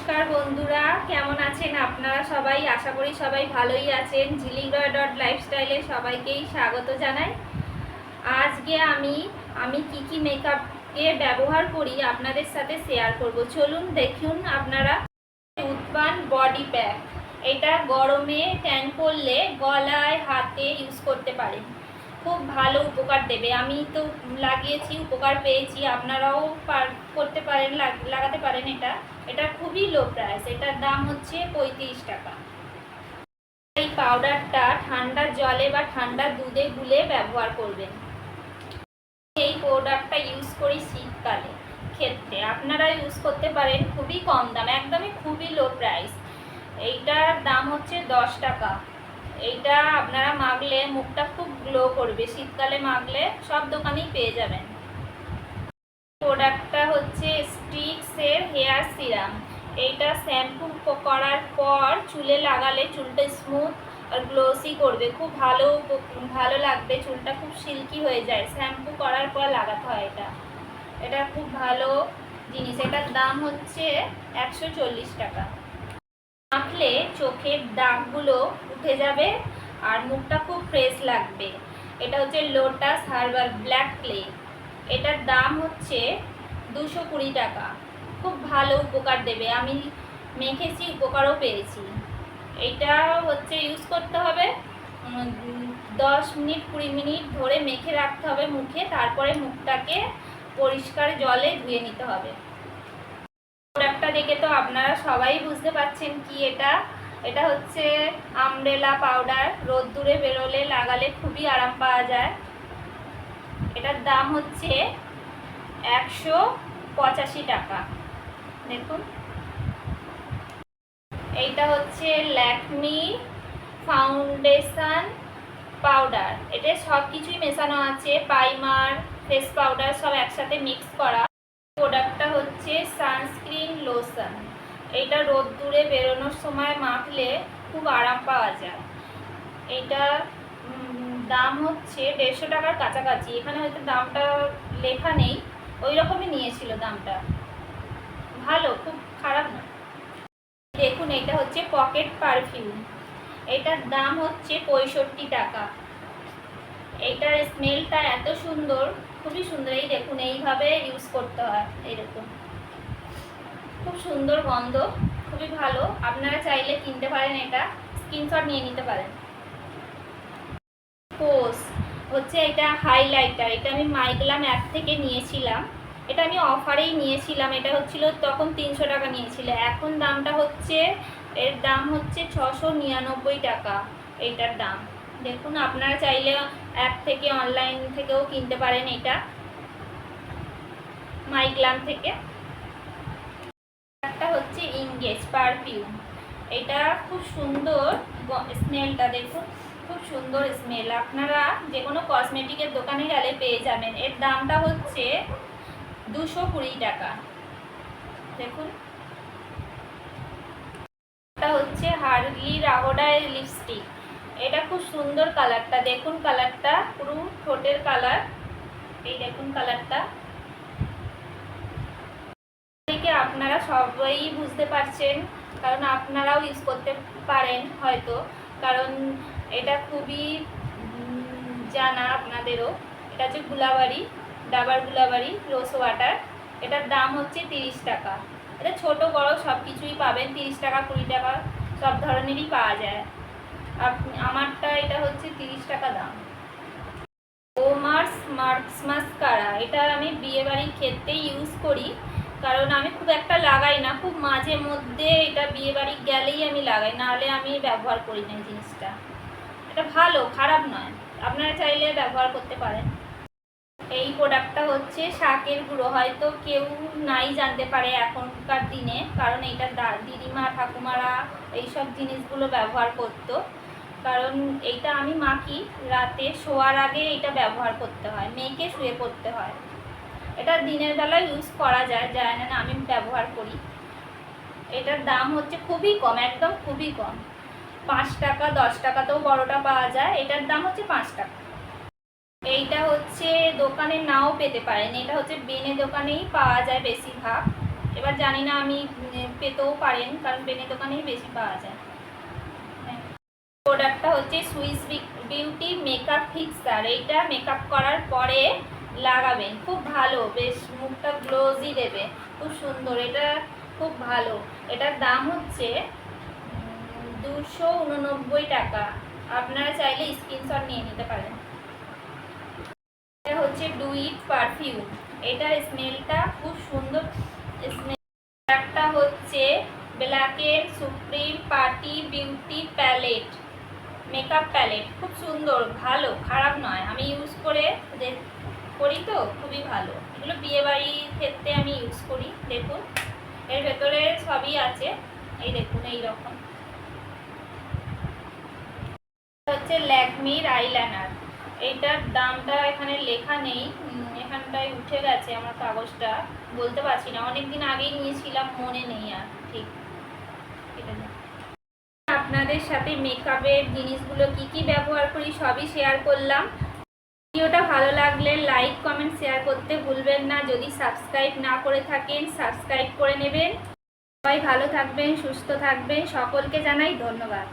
নমস্কার বন্ধুরা, কেমন আছেন আপনারা সবাই? আশা করি সবাই ভালোই আছেন। ঝিলিগ্রা ডট লাইফস্টাইলে সবাইকেই স্বাগত জানাই। আজকে আমি আমি কি কি মেকআপকে ব্যবহার করি আপনাদের সাথে শেয়ার করব। চলুন দেখুন আপনারা। উৎপান বডি প্যাক এটা গরমে ট্যান করলে গলায়, হাতে ইউজ করতে পারেন। খুব ভালো উপকার দেবে। আমি তো লাগিয়েছি, উপকার পেয়েছি। আপনারাও করতে পারেন, লাগ- লাগাতে পারেন এটা। এটা খুবই লো প্রাইস এটার দাম হচ্ছে পঁয়ত্রিশ টাকা। এই পাউডারটা ঠান্ডা জলে বা ঠান্ডা দুধে গুলে ব্যবহার করবেন। এই পাউডারটা ইউজ করি শীতকালে ক্ষেত্রে। আপনারা ইউজ করতে পারেন খুবই কম দাম, একদমই খুবই লো প্রাইস এইটার দাম হচ্ছে দশ টাকা। এইটা আপনারা মাখলে মুখটা খুব গ্লো করবে। শীতকালে মাখলে সব দোকানেই পেয়ে যাবেন। প্রোডাক্টটা হচ্ছে স্ট্রিক্সের হেয়ার সিরাম। এইটা শ্যাম্পু করার পর চুলে লাগালে চুলটা স্মুথ আর গ্লোসি করবে। খুব ভালো ভালো লাগবে, চুলটা খুব সিল্কি হয়ে যায়। শ্যাম্পু করার পর লাগাতে হয় এটা। এটা খুব ভালো জিনিস। এটার দাম হচ্ছে একশো চল্লিশ টাকা। মাখলে চোখের দাগগুলো উঠে যাবে আর মুখটা খুব ফ্রেশ লাগবে। এটা হচ্ছে লোটাস হার্বাল ব্ল্যাক ক্লে এটার দাম হচ্ছে দুশো কুড়ি টাকা। খুব ভালো উপকার দেবে। আমি মেখেছি, উপকারও পেয়েছি। এটা হচ্ছে ইউজ করতে হবে দশ মিনিট, কুড়ি মিনিট ধরে মেখে রাখতে হবে মুখে। তারপরে মুখটাকে পরিষ্কার জলে ধুয়ে নিতে হবে। দেখে তো আপনারা সবাই বুঝতে পারছেন কি এটা। এটা হচ্ছে আমব্রেলা পাউডার। রোদ্দুরে বেরোলে লাগালে খুবই আরাম পাওয়া যায়। এটার দাম হচ্ছে একশো পঁচাশি টাকা। দেখুন। এইটা হচ্ছে ল্যাকমি ফাউন্ডেশন পাউডার। এটা সব কিছুই মেশানো আছে। পাইমার, ফেস পাউডার সব একসাথে মিক্স করা। প্রোডাক্টটা হচ্ছে সানস্ক্রিন লোশন। এটা রোদ্দুরে বেরোনোর সময় মাখলে খুব আরাম পাওয়া যায়। এটা দাম হচ্ছে দেড়শো টাকার কাছাকাছি। এখানে হয়তো দামটা লেখা নেই। ওই রকমই নিয়েছিল দামটা। ভালো, খুব খারাপ না। দেখুন, এটা হচ্ছে পকেট পারফিউম। এটার দাম হচ্ছে পঁয়ষট্টি টাকা। এটার স্মেলটা এত সুন্দর। খুবই সুন্দর। এই দেখুন, এইভাবে ইউজ করতে হয় এইরকম খুব সুন্দর গন্ধ, খুবই ভালো। আপনারা চাইলে কিনতে পারেন এটা। স্ক্রিনশট নিয়ে নিতে পারেন। পোস হচ্ছে এটা হাইলাইটার এটা আমি মাইগ্লাম অ্যাপ থেকে নিয়েছিলাম। এটা আমি অফারেই নিয়েছিলাম। এটা হচ্ছিল তখন তিনশো টাকা নিয়েছিল। এখন দামটা হচ্ছে, এর দাম হচ্ছে ছশো নিরানব্বই টাকা, এইটার দাম। দেখুন, আপনারা চাইলে অ্যাপ থেকে অনলাইন থেকেও কিনতে পারেন এটা। মাইগ্লাম থেকে। একটা হচ্ছে ইংগেজ পারফিউম এটা খুব সুন্দর স্মেলটা দেখুন, খুব সুন্দর স্মেল আপনারা যে কোনো কসমেটিকের দোকানে গেলে পেয়ে যাবেন। এর দামটা হচ্ছে দুশো কুড়ি টাকা। দেখুন। হচ্ছে হার্ডলি রাগোডায়ের লিপস্টিক এটা খুব সুন্দর কালারটা। দেখুন কালারটা, পুরো ঠোঁটের কালার। এই দেখুন কালারটা। থেকে আপনারা সবাই বুঝতে পারছেন, কারণ আপনারাও ইউজ করতে পারেন হয়তো, কারণ এটা খুবই জানা আপনাদেরও। এটা হচ্ছে গুলাবাড়ি, ডাবার গুলাবাড়ি, রোজ ওয়াটার। এটার দাম হচ্ছে তিরিশ টাকা। এটা ছোট, বড় সব কিছুই পাবেন। তিরিশ টাকা, কুড়ি টাকা, সব ধরনেরই পাওয়া যায়। আমারটা এটা হচ্ছে তিরিশ টাকা দাম। ওমার্স মার্কস মাস্কারা এটা আমি বিয়ে বাড়ির ক্ষেত্রে ইউজ করি, কারণ আমি খুব একটা লাগাই না, খুব মাঝে মধ্যে এটা বিয়ে বাড়ি গেলেই আমি লাগাই, নাহলে আমি ব্যবহার করি না জিনিসটা। এটা ভালো, খারাপ নয়, আপনারা চাইলে ব্যবহার করতে পারেন। এই প্রোডাক্টটা হচ্ছে শাকের গুঁড়ো, হয়তো কেউ নাই জানতে পারে এখনকার দিনে, কারণ এইটা দিদিমা, ঠাকুমারা এইসব জিনিসগুলো ব্যবহার করতো। কারণ এইটা আমি মাখি, রাতে শোয়ার আগে এটা ব্যবহার করতে হয়, মেয়েকে শুয়ে পড়তে হয়। এটা দিনের বেলা ইউজ করা যায় যায় না আমি ব্যবহার করি। এটার দাম হচ্ছে খুবই কম, একদম খুবই কম। পাঁচ টাকা, দশ টাকাতেও বড়টা পাওয়া যায়, এটার দাম হচ্ছে পাঁচ টাকা। এইটা হচ্ছে দোকানে নাও পেতে পারেন, এটা হচ্ছে বেনে দোকানেই পাওয়া যায় বেশিরভাগ। এবার জানি না আমি পেতেও পারেন, কারণ বেনে দোকানেই বেশি পাওয়া যায়। প্রোডাক্টটা হচ্ছে সুইস বিউটি মেকআপ ফিক্সার এইটা মেকআপ করার পরে লাগাবেন। খুব ভালো, বেশ মুখটা গ্লোজি দেবে। খুব সুন্দর, এটা খুব ভালো। এটার দাম হচ্ছে দুশো উননব্বই টাকা। আপনারা চাইলে স্ক্রিনশট নিয়ে নিতে পারেন। এটা হচ্ছে ডুইট পারফিউম এটার স্মেলটা খুব সুন্দর। স্মেল একটা হচ্ছে ব্ল্যাকের supreme party beauty palette makeup palette খুব সুন্দর, ভালো, খারাপ নয়। আমি ইউজ করে করি তো, খুবই ভালো। এগুলো বিয়েবাড়ির ক্ষেত্রে আমি ইউজ করি, দেখুন। এর ভেতরে সবই আছে। এই দেখুন, এই রকম। হচ্ছে ল্যাকমির আইলাইনার। এইটার দামটা এখানে লেখা নেই। এখানটায় উঠে গেছে আমার কাগজটা। বলতে পারছি না অনেক দিন আগেই নিয়েছিলাম, মনে নেই আর, ঠিক। এটা। আপনাদের সাথে মেকআপের জিনিসগুলো কি কি ব্যবহার করি সবই শেয়ার করলাম। ভিডিওটা ভালো লাগলে লাইক কমেন্ট শেয়ার করতে ভুলবেন না। যদি সাবস্ক্রাইব না করে থাকেন সাবস্ক্রাইব করে নেবেন। সবাই ভালো থাকবেন, সুস্থ থাকবেন। সকলকে জানাই ধন্যবাদ।